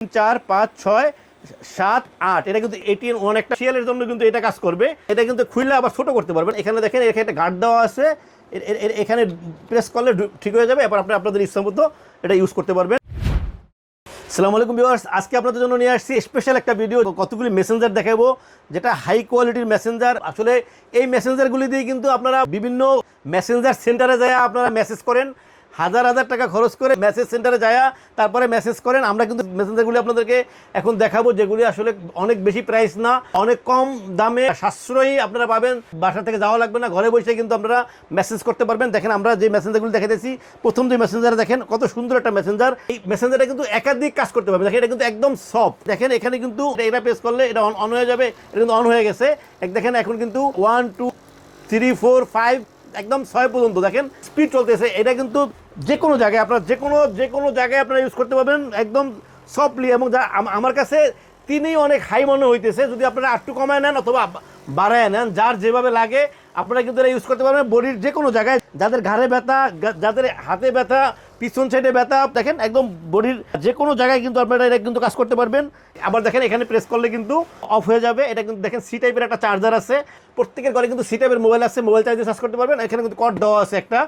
চার পাঁচ ছয় সাত আট। এটা কিন্তু এটিএন ওয়ান একটা শিয়ালের জন্য কিন্তু এটা কাজ করবে। এটা কিন্তু খুললে আবার ছোট করতে পারবেন। এখানে দেখেন, এখানে একটা গার্ড দেওয়া আছে। এখানে প্রেস করলে ঠিক হয়ে যাবে। এবার আপনি আপনাদের ইচ্ছা মতো এটা ইউজ করতে পারবেন। সালামু আলাইকুম ভিউয়ার্স আজকে আপনাদের জন্য নিয়ে আসছি স্পেশাল একটা ভিডিও কতগুলি মেসেঞ্জার দেখাবো, যেটা হাই কোয়ালিটির মেসেঞ্জার আসলে এই মেসেঞ্জারগুলি দিয়ে কিন্তু আপনারা বিভিন্ন মেসেঞ্জার সেন্টারে যায় আপনারা মেসেজ করেন। হাজার হাজার টাকা খরচ করে মেসেজ সেন্টারে যায়, তারপরে মেসেজ করেন। আমরা কিন্তু মেসেঞ্জারগুলি আপনাদেরকে এখন দেখাবো, যেগুলি আসলে অনেক বেশি প্রাইস না, অনেক কম দামে সাশ্রয়ী আপনারা পাবেন। বাসা থেকে যাওয়া লাগবে না, ঘরে বসে কিন্তু আপনারা মেসেজ করতে পারবেন। দেখেন, আমরা যে মেসেঞ্জারগুলি দেখাতেছি প্রথম যে মেসেঞ্জার দেখেন, কত সুন্দর একটা মেসেঞ্জার এই মেসেঞ্জারটা কিন্তু একাধিক কাজ করতে পারবে। দেখেন, এটা কিন্তু একদম সফট দেখেন, এখানে কিন্তু এটা প্রেস করলে এটা অন হয়ে যাবে, এটা কিন্তু অন হয়ে গেছে। দেখেন, এখন কিন্তু one two three four five একদম ছয় পর্যন্ত। দেখেন স্পিড চলতেছে। এটা কিন্তু যে কোনো জায়গায় আপনার যে কোনো যে কোনো জায়গায় আপনারা ইউজ করতে পারবেন, একদম সফটলি এবং আমার কাছে তিনি অনেক হাই মনে হইতেছে। যদি আপনারা আটটু কমায় নেন অথবা বাড়ায় নেন, যার যেভাবে লাগে, আপনারা কিন্তু ইউজ করতে পারবেন। বডির যে কোনো জায়গায় যাদের ঘাড়ে ব্যথা যাদের হাতে ব্যথা পিছন সাইডে ব্যথা, দেখেন একদম বডির যে কোনো জায়গায় কিন্তু আপনারা এটা কিন্তু কাজ করতে পারবেন। আবার দেখেন এখানে প্রেস করলে কিন্তু অফ হয়ে যাবে। এটা কিন্তু দেখেন সি টাইপের একটা চার্জার আছে। প্রত্যেকের ঘরে কিন্তু সি টাইপের মোবাইল আছে। মোবাইল চার্জে চার্জ করতে পারবেন। এখানে কিন্তু কট দেওয়া আছে একটা।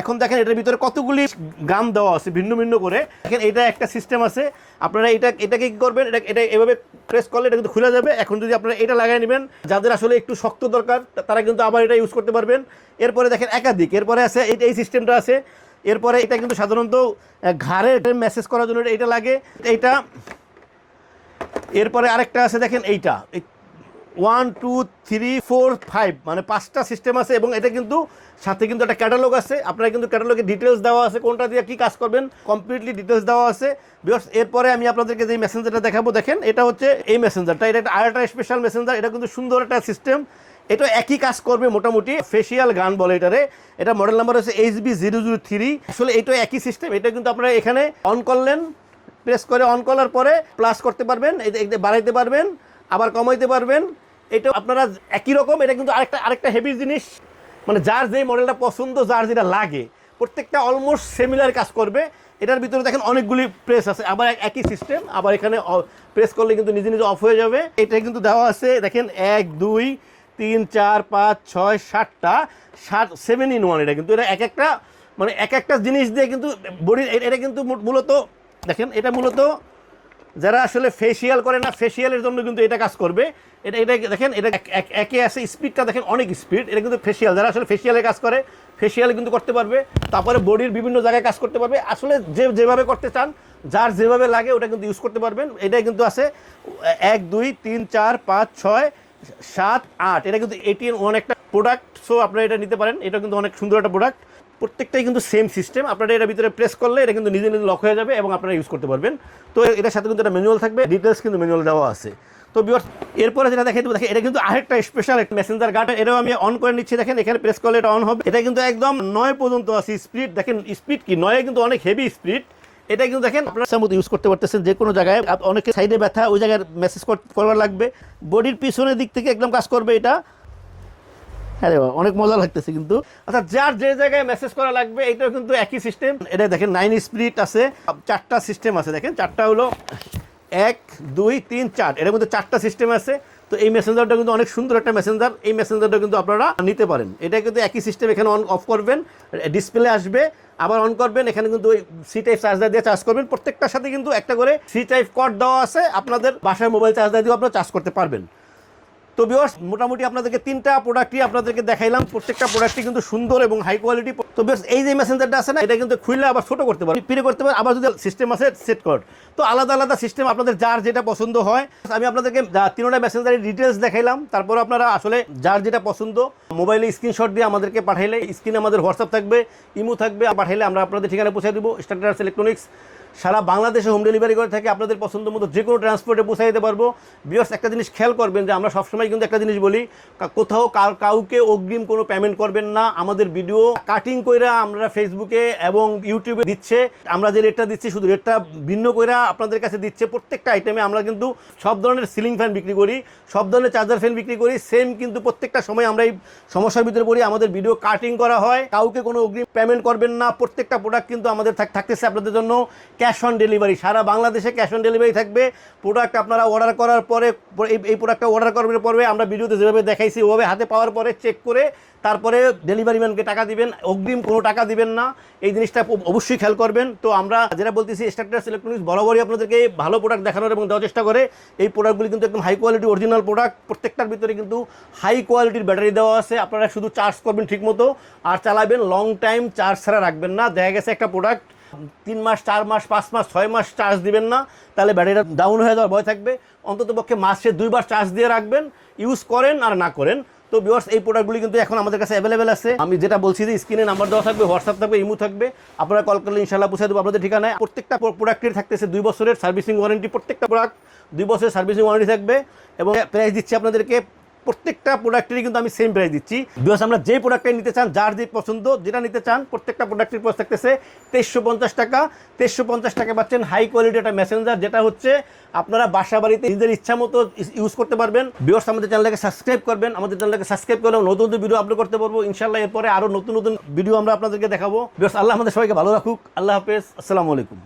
এখন দেখেন এটার ভিতরে কতগুলি গ্রাম দেওয়া আছে ভিন্ন ভিন্ন করে। দেখেন এটা একটা সিস্টেম আছে। আপনারা এটা, এটাকে কী করবেন? এটা এটা এভাবে প্রেস করলে এটা কিন্তু খুলে যাবে। এখন যদি আপনারা এটা লাগাই নেবেন, যাদের আসলে একটু শক্ত দরকার তারা কিন্তু আবার এটা ইউজ করতে পারবেন। এরপরে দেখেন একাধিক। এরপরে আছে এই সিস্টেমটা আছে। এরপরে এটা কিন্তু সাধারণত ঘাড়ে মেসেজ করার জন্য এটা লাগে। এইটা, এরপরে আরেকটা আছে, দেখেন এইটা। One two three four five মানে পাঁচটা সিস্টেম আছে এবং এটা কিন্তু সাথে কিন্তু একটা ক্যাটালগ আছে। আপনারা কিন্তু ক্যাটালগে ডিটেলস দেওয়া আছে, কোনটা দিয়ে কী কাজ করবেন কমপ্লিটলি ডিটেলস দেওয়া আছে। বিকজ এরপরে আমি আপনাদেরকে যে মেসেঞ্জারটা দেখাবো, দেখেন, এটা হচ্ছে এই মেসেঞ্জারটা এটা একটা আরেকটা স্পেশাল মেসেঞ্জার এটা কিন্তু সুন্দর একটা সিস্টেম এটা একই কাজ করবে মোটামুটি। ফেসিয়াল গান বলে এটারে। এটা মডেল নাম্বার হচ্ছে H B zero zero three আসলে এটা একই সিস্টেম এটা কিন্তু আপনারা এখানে অন করলেন প্রেস করে অন করার পরে প্লাস করতে পারবেন যে- যে বাড়াইতে পারবেন, আবার কমাইতে পারবেন। এটা আপনারা একই রকম, এটা কিন্তু আরেকটা আরেকটা হেভি জিনিস। মানে যার যেই মডেলটা পছন্দ, যার যেটা লাগে, প্রত্যেকটা অলমোস্ট সিমিলার কাজ করবে। এটার ভিতরে দেখেন অনেকগুলি প্রেস আছে, আবার একই সিস্টেম আবার এখানে প্রেস করলে কিন্তু নিজে নিজে অফ হয়ে যাবে। এটা কিন্তু দেওয়া আছে, দেখেন, এক, দুই তিন, চার, পাঁচ, ছয়, সাতটা, সাত সেভেন ইন ওয়ান এটা কিন্তু এটা এক একটা মানে এক একটা জিনিস দিয়ে কিন্তু বডির এটা কিন্তু মূলত, দেখেন, এটা মূলত যারা আসলে ফেসিয়াল করে না ফেসিয়ালের জন্য কিন্তু এটা কাজ করবে। এটা এটা দেখেন, এটা এক- আছে স্পিডটা দেখেন অনেক স্পিড এটা কিন্তু ফেসিয়াল যারা আসলে ফেসিয়ালে কাজ করে ফেসিয়ালে কিন্তু করতে পারবে, তারপরে বডির বিভিন্ন জায়গায় কাজ করতে পারবে। আসলে যে, যেভাবে করতে চান, যার যেভাবে লাগে ওটা কিন্তু ইউজ করতে পারবেন। এটাই কিন্তু আছে, এক, দুই, তিন, চার, পাঁচ, ছয় সাত, আট, এটা কিন্তু এটিএন ওয়ান একটা প্রোডাক্ট সো আপনারা এটা নিতে পারেন। এটা কিন্তু অনেক সুন্দর একটা প্রোডাক্ট প্রত্যেকটাই কিন্তু সেম সিস্টেম আপনারা এটার ভিতরে প্রেস করলে এটা কিন্তু নিজে নিজে লক হয়ে যাবে এবং আপনারা ইউজ করতে পারবেন। তো এটার সাথে কিন্তু একটা ম্যানুয়াল থাকবে। ডিটেলস কিন্তু ম্যানুয়াল দেওয়া আছে। তো বিয়ার্স এরপরে যেটা দেখে দেখেন এটা কিন্তু আরেকটা স্পেশাল একটা মেসেঞ্জার গার্ড এটাও আমি অন করে নিচ্ছি। দেখেন, এখানে প্রেস করলে এটা অন হবে। এটা কিন্তু একদম নয় পর্যন্ত আছে স্পিড দেখেন স্পিড কি? নয়ে কিন্তু অনেক হেভি স্পিড এটা কিন্তু দেখেন আপনারা মতো ইউজ করতে পারতেছেন যে কোনো জায়গায় অনেকে সাইডে ব্যথা ওই জায়গায় মেসেজ করার লাগবে। বডির পিছনের দিক থেকে একদম কাজ করবে এটা। রে বাবা, অনেক মজা লাগতেছে কিন্তু। আচ্ছা যার যে জায়গায় মেসেজ করা লাগবে এটাও কিন্তু একই সিস্টেম এটা দেখেন নাইন স্পিরিট আছে। চারটা সিস্টেম আছে দেখেন চারটা হলো এক দুই তিন চার। এটার মধ্যে চারটা সিস্টেম আছে। তো এই মেসেঞ্জারটা কিন্তু অনেক সুন্দর একটা মেসেঞ্জার এই মেসেঞ্জারটা কিন্তু আপনারা নিতে পারেন। এটা কিন্তু একই সিস্টেম এখানে অন অফ করবেন ডিসপ্লে আসবে, আবার অন করবেন, এখানে কিন্তু ওই সি টাইপ চার্জার দিয়ে চার্জ করবেন। প্রত্যেকটার সাথে কিন্তু একটা করে সি টাইপ কট দেওয়া আছে। আপনাদের বাসায় মোবাইল চার্জার দিয়েও আপনারা চার্জ করতে পারবেন। তো বিয়স মোটামুটি আপনাদেরকে তিনটা প্রোডাক্টই আপনাদেরকে দেখাইলাম। প্রত্যেকটা প্রোডাক্টই কিন্তু সুন্দর এবং হাই কোয়ালিটি তো বেশ এই যে মেসেঞ্জারটা আছে না, এটা কিন্তু খুললে আবার ছোট করতে পারে পিড়ে করতে পারে আবার যদি সিস্টেম আছে সেট কর তো আলাদা আলাদা সিস্টেম আপনাদের যার যেটা পছন্দ হয়। আমি আপনাদেরকে তিনটা মেসেঞ্জারের ডিটেলস দেখাইলাম। তারপর আপনারা আসলে যার যেটা পছন্দ মোবাইলে স্ক্রিনশট দিয়ে আমাদেরকে পাঠাইলে স্ক্রিনে আমাদের হোয়াটসঅ্যাপ থাকবে, ইমো থাকবে, পাঠাইলে আমরা আপনাদের ঠিকানা পৌঁছে দিব স্ট্যান্ডার্স ইলেকট্রনিক্স সারা বাংলাদেশে হোম ডেলিভারি করে থাকে, আপনাদের পছন্দ মতো যে কোনো ট্রান্সপোর্টে পৌঁছে দিতে পারব। বিয়স একটা জিনিস খেয়াল করবেন যে আমরা সবসময় কিন্তু একটা জিনিস বলি কোথাও কাউকে অগ্রিম কোনো পেমেন্ট করবেন না। আমাদের ভিডিও কাটিং কইরা আমরা ফেসবুকে এবং ইউটিউবে দিচ্ছে। আমরা যে রেটটা দিচ্ছি, শুধু রেটটা ভিন্ন কইরা আপনাদের কাছে দিচ্ছে। প্রত্যেকটা আইটেমে আমরা কিন্তু সব ধরনের সিলিং ফ্যান বিক্রি করি, সব ধরনের চার্জার ফ্যান বিক্রি করি। সেম কিন্তু প্রত্যেকটা সময় আমরা এই সমস্যার ভিতরে পড়ি। আমাদের ভিডিও কাটিং করা হয়। কাউকে কোনো অগ্রিম পেমেন্ট করবেন না। প্রত্যেকটা প্রোডাক্ট কিন্তু আমাদের থাক- থাকতেছে আপনাদের জন্য। ক্যাশ অন ডেলিভারি, সারা বাংলাদেশে ক্যাশ অন ডেলিভারি থাকবে। প্রোডাক্ট আপনারা অর্ডার করার পরে, এই প্রোডাক্টটা অর্ডার করার পরে আমরা ভিডিওতে যেভাবে দেখাইছি, ওভাবে হাতে পাওয়ার পরে চেক করে তারপরে ডেলিভারি ম্যানকে টাকা দিবেন। অগ্রিম কোনো টাকা দিবেন না। এই জিনিসটা অবশ্যই খেয়াল করবেন। তো আমরা যেটা বলতেছি স্ট্রাকচার ইলেকট্রনিক্স বরাবরই আপনাদেরকে ভালো প্রোডাক্ট দেখানোর এবং দেওয়ার চেষ্টা করে। এই প্রোডাক্টগুলি কিন্তু একদম হাই কোয়ালিটি অরিজিনাল প্রোডাক্ট প্রত্যেকটার ভিতরে কিন্তু হাই কোয়ালিটির ব্যাটারি দেওয়া আছে। আপনারা শুধু চার্জ করবেন ঠিকমতো। আর চালাবেন লং টাইম চার্জ ছাড়া রাখবেন না। দেখা গেছে একটা প্রোডাক্ট তিন মাস, চার মাস, পাঁচ মাস, ছয় মাস চার্জ দিবেন না, তাহলে ব্যাটারিটা ডাউন হয়ে যাওয়ার ভয় থাকবে। অন্তত পক্ষে মাসে দুইবার চার্জ দিয়ে রাখবেন ইউজ করেন আর না করেন। তো বিওয়ার্স এই প্রোডাক্টগুলি কিন্তু এখন আমাদের কাছে অ্যাভেলেবেল আছে। আমি যেটা বলছি যে স্ক্রিনে নাম্বার দেওয়া থাকবে হোয়াটসঅ্যাপ থাকবে ইমু থাকবে। আপনারা কল করলে ইনশাল্লাহ পৌঁছে দেবো আপনাদের ঠিকানায়। প্রত্যেকটা প্রোডাক্টের থাকতেছে দুই বছরের সার্ভিসিং ওয়ারেন্টি প্রত্যেকটা প্রোডাক্ট দুই বছরের সার্ভিসিং ওয়ারেন্টি থাকবে। এবং প্রাইস দিচ্ছি আপনাদেরকে প্রত্যেকটা প্রোডাক্টেরই কিন্তু আমি সেম প্রাইস দিচ্ছি। বিকজ আমরা যে প্রোডাক্টটাই নিতে চান, যার যে পছন্দ, যেটা নিতে চান, প্রত্যেকটা প্রোডাক্টের প্রাইস থাকতেছে তেইশশো পঞ্চাশ টাকা। তেইশশো পঞ্চাশ টাকা পাচ্ছেন হাই কোয়ালিটি একটা মেসেঞ্জার যেটা হচ্ছে আপনারা বাসা বাড়িতে নিজের ইচ্ছা মতো ইউজ করতে পারবেন। বিকজ আমাদের চ্যানেলটাকে সাবস্ক্রাইব করবেন। আমাদের চ্যানেলটাকে সাবস্ক্রাইব করলে নতুন নতুন ভিডিও আপলোড করতে পারব। ইনশাল্লাহ এরপরে আরও নতুন নতুন ভিডিও আমরা আপনাদেরকে দেখাবো। বিকজ আল্লাহ আমাদের সবাইকে ভালো রাখুক। আল্লাহ হাফেজ। আসসালামু আলাইকুম।